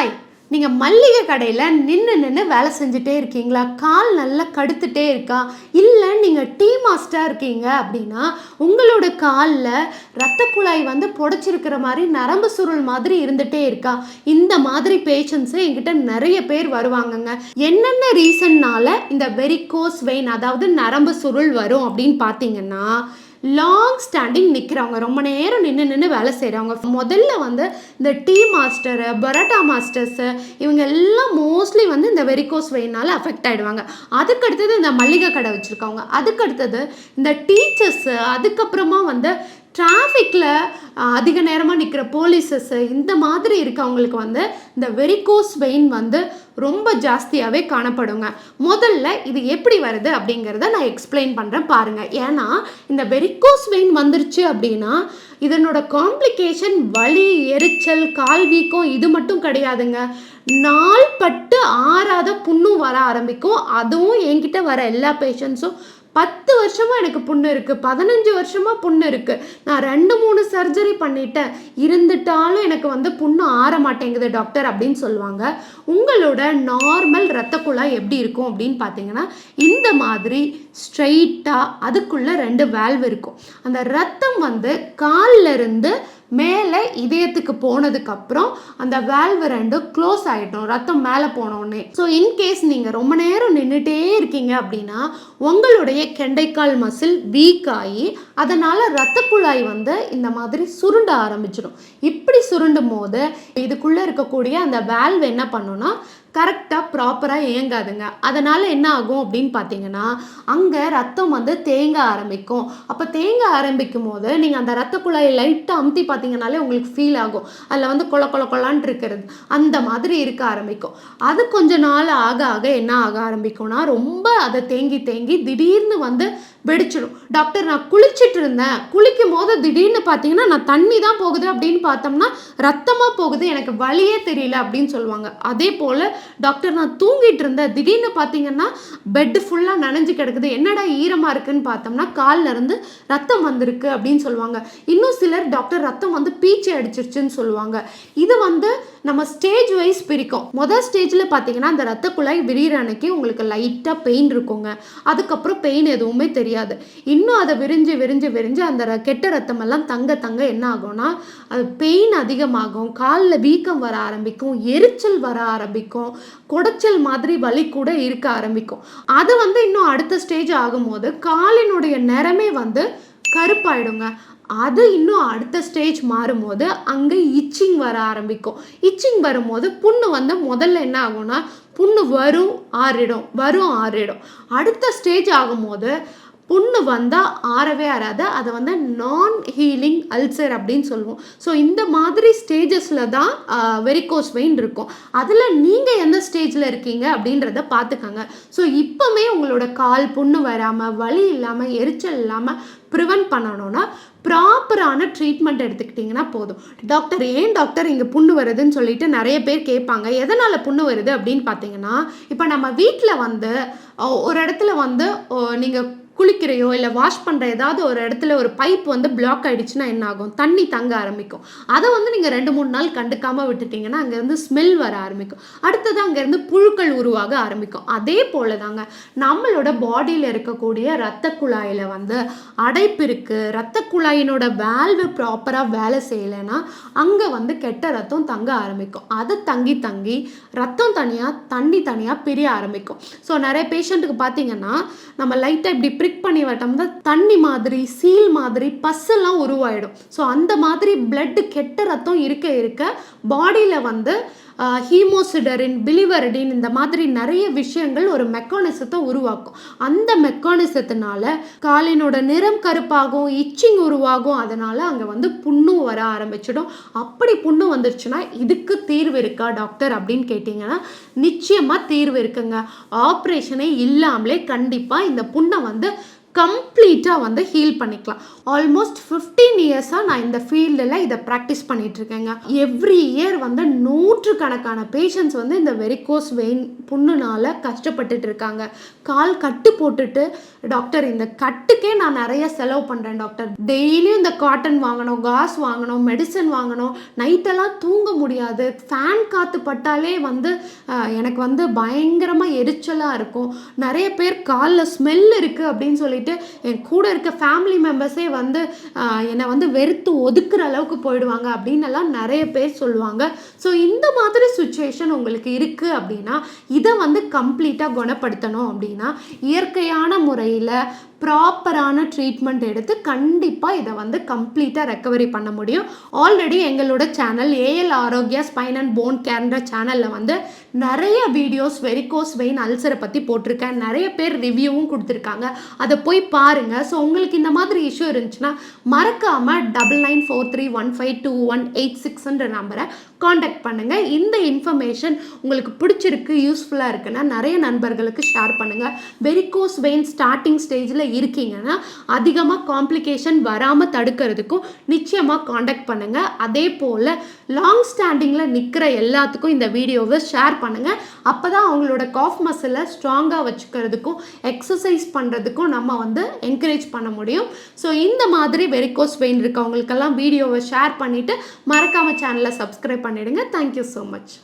Hi நீங்கள் மல்லிகை கடையில் நின்று நின்று வேலை செஞ்சுட்டே இருக்கீங்களா? கால் நல்லா கடுத்துட்டே இருக்கா? இல்லை நீங்கள் டீ மாஸ்டராக இருக்கீங்க அப்படின்னா உங்களோட காலில் ரத்த குழாய் வந்து புடச்சிருக்கிற மாதிரி நரம்பு சுருள் மாதிரி இருந்துகிட்டே இருக்கா? இந்த மாதிரி பேஷண்ட்ஸு என்கிட்ட நிறைய பேர் வருவாங்கங்க. என்னென்ன ரீசன்னால இந்த வெரிகோஸ் வெயின் அதாவது நரம்பு சுருள் வரும் அப்படின்னு பார்த்தீங்கன்னா லாங் ஸ்டாண்டிங் நிற்கிறவங்க ரொம்ப நேரம் நின்று நின்று வேலை செய்கிறவங்க முதல்ல வந்து இந்த டீ மாஸ்டரு பரோட்டா மாஸ்டர்ஸு இவங்க எல்லாம் மோஸ்ட்லி வந்து இந்த வெரிகோஸ் வெயினால் அஃபெக்ட் ஆகிடுவாங்க அதுக்கு அடுத்தது இந்த மளிகை கடை வச்சுருக்கவங்க. அதுக்கு அடுத்தது இந்த டீச்சர்ஸு அதுக்கப்புறமா வந்து டிராஃபிக்கில் அதிக நேரமாக நிற்கிற போலீஸஸ்ஸு இந்த மாதிரி இருக்கவங்களுக்கு வந்து இந்த வெரிகோஸ் வெயின் வந்து ரொம்ப ஜாஸ்தியாகவே காணப்படுங்க. முதல்ல இது எப்படி வருது அப்படிங்கிறத நான் எக்ஸ்பிளைன் பண்ணுறேன் பாருங்கள் ஏன்னா இந்த வெரிகோஸ் வெயின் வந்துருச்சு அப்படின்னா இதனோட காம்ப்ளிகேஷன் வலி எரிச்சல் கால் வீக்கம் இது மட்டும் கிடையாதுங்க. நாள் பட்டு ஆறாத புண்ணும் வர ஆரம்பிக்கும். அதுவும் என்கிட்ட வர எல்லா பேஷண்ட்ஸும் பத்து வருஷமா எனக்கு புண்ணு இருக்கு. பதினஞ்சு வருஷமா புண்ணு இருக்கு. நான் ரெண்டு மூணு சர்ஜரி பண்ணிட்டேன். இருந்துட்டாலும் எனக்கு வந்து புண்ணு ஆற மாட்டேங்குது டாக்டர் அப்படின்னு சொல்லுவாங்க. உங்களோட நார்மல் ரத்த குழாய் எப்படி இருக்கும் அப்படின்னு பார்த்தீங்கன்னா இந்த மாதிரி ஸ்ட்ரைட்டாக அதுக்குள்ள ரெண்டு வேல்வ் இருக்கும். அந்த ரத்தம் வந்து கால்ல இருந்து மேலே இதயத்துக்கு போனதுக்கப்புறம் அந்த வேல்வு ரெண்டும் க்ளோஸ் ஆகிடும் ரத்தம் மேலே போனோடனே ஸோ இன்கேஸ் நீங்கள் ரொம்ப நேரம் நின்றுட்டே இருக்கீங்க அப்படின்னா உங்களுடைய கெண்டைக்கால் மசில் வீக் ஆகி அதனால் ரத்த குழாய் வந்து இந்த மாதிரி சுருண்ட ஆரம்பிச்சிடும். இப்படி சுருண்டும் போது இதுக்குள்ளே இருக்கக்கூடிய அந்த வேல்வ் என்ன பண்ணுன்னா கரெக்டாக ப்ராப்பராக இயங்காதுங்க. அதனால் என்ன ஆகும் அப்படின்னு பார்த்தீங்கன்னா அங்கே ரத்தம் வந்து தேங்க ஆரம்பிக்கும். அப்போ தேங்க ஆரம்பிக்கும் போது நீங்கள் அந்த ரத்த குழாயை லைட்டாக அமுத்தி பார்த்தீங்கனாலே உங்களுக்கு ஃபீல் ஆகும். அதில் வந்து கொல கொல கொலான் இருக்கிறது. அந்த மாதிரி இருக்க ஆரம்பிக்கும். அது கொஞ்ச நாள் ஆக ஆக என்ன ஆக ஆரம்பிக்கும்னா ரொம்ப அதை தேங்கி தேங்கி திடீர்னு வந்து வெடிச்சிடும். டாக்டர் நான் குளிச்சுட்டு இருந்தேன். குளிக்கும் போது திடீர்னு பார்த்தீங்கன்னா நான் தண்ணி தான் போகுது அப்படின்னு பார்த்தோம்னா ரத்தமாக போகுது எனக்கு வழியே தெரியல அப்படின்னு சொல்லுவாங்க. அதே போல் டாக்டர் நான் தூங்கிட்டு இருந்தேன். திடீர்னு பார்த்தீங்கன்னா பெட்டு ஃபுல்லாக நனைஞ்சு கிடக்குது. என்னடா ஈரமாக இருக்குன்னு பார்த்தோம்னா கால்ல இருந்து ரத்தம் வந்திருக்கு அப்படின்னு சொல்லுவாங்க. இன்னும் சிலர் டாக்டர் ரத்தம் வந்து பீச்சை அடிச்சிருச்சுன்னு சொல்லுவாங்க. இது வந்து நம்ம ஸ்டேஜ் வைஸ் பிரிக்கும். முதல் ஸ்டேஜில் பார்த்தீங்கன்னா அந்த ரத்த குழாய் விரிகிற அன்னைக்கு உங்களுக்கு லைட்டாக பெயின் இருக்குங்க. அதுக்கப்புறம் பெயின் எதுவுமே தெரியாது. இன்னும் அதை விரிஞ்சு விரிஞ்சு விரிஞ்சு அந்த ர- கெட்ட ரத்தமெல்லாம் தங்க தங்க என்ன ஆகும்னா அது பெயின் அதிகமாகும். காலில் வீக்கம் வர ஆரம்பிக்கும். எரிச்சல் வர ஆரம்பிக்கும். குடைச்சல் மாதிரி வலி கூட இருக்க ஆரம்பிக்கும். அது வந்து இன்னும் அடுத்த ஸ்டேஜ் ஆகும்போது காலினுடைய நிறமே வந்து கருப்பாயிடுங்க. அது இன்னும் அடுத்த ஸ்டேஜ் மாறும்போது அங்கே இச்சிங் வர ஆரம்பிக்கும். இச்சிங் வரும்போது புண்ணு வந்து முதல்ல என்ன ஆகும்னா புண்ணு வரும் ஆறிடும் வரும் ஆறிடும். அடுத்த ஸ்டேஜ் ஆகும்போது புண்ணு வந்தால் ஆறவே ஆறாது. அதை வந்து நான் ஹீலிங் அல்சர் அப்படின்னு சொல்லுவோம். ஸோ இந்த மாதிரி ஸ்டேஜஸில் தான் வெரிகோஸ் வெயின் இருக்கும். அதில் நீங்கள் எந்த ஸ்டேஜில் இருக்கீங்க அப்படின்றத பார்த்துக்கங்க ஸோ இப்போமே உங்களோட கால் புண்ணு வராமல் வலி இல்லாமல் எரிச்சல் இல்லாமல் ப்ரிவென்ட் பண்ணணும்னா ப்ராப்பரான ட்ரீட்மெண்ட் எடுத்துக்கிட்டிங்கன்னா போதும். டாக்டர் ஏன் டாக்டர் இங்கே புண்ணு வருதுன்னு சொல்லிட்டு நிறைய பேர் கேட்பாங்க. எதனால் புண்ணு வருது அப்படின்னு பார்த்தீங்கன்னா இப்போ நம்ம வீட்டில் வந்து ஒரு இடத்துல வந்து நீங்கள் குளிக்கிறையோ இல்லை வாஷ் பண்ணுற ஏதாவது ஒரு இடத்துல ஒரு பைப் வந்து பிளாக் ஆயிடுச்சுன்னா என்ன ஆகும்? தண்ணி தங்க ஆரம்பிக்கும். அதை வந்து நீங்கள் ரெண்டு மூணு நாள் கண்டுக்காமல் விட்டுட்டிங்கன்னா அங்கேருந்து ஸ்மெல் வர ஆரம்பிக்கும். அடுத்தது அங்கேருந்து புழுக்கள் உருவாக ஆரம்பிக்கும். அதே போல தாங்க நம்மளோட பாடியில் இருக்கக்கூடிய ரத்த குழாயில் வந்து அடைப்பு இருக்குது ரத்த குழாயினோட வேல்வு ப்ராப்பராக வேலை செய்யலைன்னா அங்கே வந்து கெட்ட ரத்தம் தங்க ஆரம்பிக்கும். அதை தங்கி தங்கி ரத்தம் தனியாக தண்ணி தனியாக பிரிய ஆரம்பிக்கும். ஸோ நிறைய பேஷண்ட்டுக்கு பார்த்தீங்கன்னா நம்ம லைட்டாக இப்படி ப்ரிக் பண்ணி விட்டோம்னா தண்ணி மாதிரி சீல் மாதிரி பஸ்ஸெல்லாம் உருவாயிடும். ஸோ அந்த மாதிரி பிளட் கெட்ட ரத்தம் இருக்க இருக்க பாடியில் வந்து ஹீமோசிடரின் பிலிவரடின் இந்த மாதிரி நிறைய விஷயங்கள் ஒரு மெக்கானிசத்தை உருவாக்கும். அந்த மெக்கானிசத்தினால காலினோட நிறம் கருப்பாகும் இச்சிங் உருவாகும் அதனால அங்கே வந்து புண்ணும் வர ஆரம்பிச்சிடும். அப்படி புண்ணு வந்துருச்சுன்னா இதுக்கு தீர்வு இருக்கா டாக்டர் அப்படின்னு கேட்டிங்கன்னா நிச்சயமாக தீர்வு இருக்குங்க. ஆப்ரேஷனே இல்லாமலே கண்டிப்பாக இந்த புண்ணை வந்து கம்ப்ளீட்டாக வந்து ஹீல் பண்ணிக்கலாம். ஆல்மோஸ்ட் ஃபிஃப்டீன் இயர்ஸாக நான் இந்த ஃபீல்டில் இதை ப்ராக்டிஸ் பண்ணிகிட்ருக்கேங்க இருக்கேங்க எவ்ரி இயர் வந்து நூற்றுக்கணக்கான பேஷண்ட்ஸ் வந்து இந்த வெரிகோஸ் வெயின் புண்ணுனால கஷ்டப்பட்டுட்டு இருக்காங்க கால் கட்டு போட்டுட்டு டாக்டர் இந்த கட்டுக்கே நான் நிறைய செலவு பண்ணுறேன் டாக்டர் டெய்லியும் இந்த காட்டன் வாங்கணும் காஸ் வாங்கணும் மெடிசன் வாங்கணும். நைட்டெல்லாம் தூங்க முடியாது. ஃபேன் காற்று பட்டாலே வந்து எனக்கு வந்து பயங்கரமாக எரிச்சலாக இருக்கும். நிறைய பேர் காலில் ஸ்மெல் இருக்குது அப்படின்னு சொல்லி சொல்லிட்டு என் கூட இருக்க ஃபேமிலி மெம்பர்ஸே வந்து என்னை வந்து வெறுத்து ஒதுக்குற அளவுக்கு போயிடுவாங்க அப்படின்னு எல்லாம் நிறைய பேர் சொல்லுவாங்க. ஸோ இந்த மாதிரி சுச்சுவேஷன் உங்களுக்கு இருக்குது அப்படின்னா இதை வந்து கம்ப்ளீட்டாக குணப்படுத்தணும் அப்படின்னா இயற்கையான முறையில் ப்ராப்பரான ட்ரீட்மெண்ட் எடுத்து கண்டிப்பாக இதை வந்து கம்ப்ளீட்டாக ரெக்கவரி பண்ண முடியும். ஆல்ரெடி எங்களோட channel AL Arokya spine and bone கேர்ன்ற சேனலில் வந்து நிறைய வீடியோஸ் வெரிகோஸ் வெயின் அல்சரை பற்றி போட்டிருக்கேன். நிறைய பேர் ரிவ்யூவும் கொடுத்துருக்காங்க. அதை போய் பாருங்கள் ஸோ உங்களுக்கு இந்த மாதிரி இஷ்யூ இருந்துச்சுன்னா மறக்காமல் double nine four three one five two one eight சிக்ஸ்ன்ற நம்பரை காண்டாக்ட் பண்ணுங்கள் இந்த இன்ஃபர்மேஷன் உங்களுக்கு பிடிச்சிருக்கு யூஸ்ஃபுல்லாக இருக்குன்னா நிறைய நண்பர்களுக்கு ஷேர் பண்ணுங்கள் வெரிகோஸ் வெயின் ஸ்டார்டிங் ஸ்டேஜில் இருக்கீங்கன்னா அதிகமாக காம்ப்ளிகேஷன் வராமல் தடுக்கிறதுக்கும் நிச்சயமாக காண்டாக்ட் பண்ணுங்கள் அதே போல் லாங் ஸ்டாண்டிங்கில் நிற்கிற எல்லாத்துக்கும் இந்த வீடியோவை ஷேர் பண்ணுங்கள் அப்போ தான் அவங்களோட காஃப் மசிலை ஸ்ட்ராங்காக வச்சுக்கிறதுக்கும் எக்ஸசைஸ் பண்ணுறதுக்கும் நம்ம வந்து என்கரேஜ் பண்ண முடியும். ஸோ இந்த மாதிரி வெரிகோஸ் வெயின் இருக்கவங்களுக்கெல்லாம் வீடியோவை ஷேர் பண்ணிவிட்டு மறக்காமல் சேனலை சப்ஸ்கிரைப் பண்ணிவிடுங்க தேங்க்யூ ஸோ மச்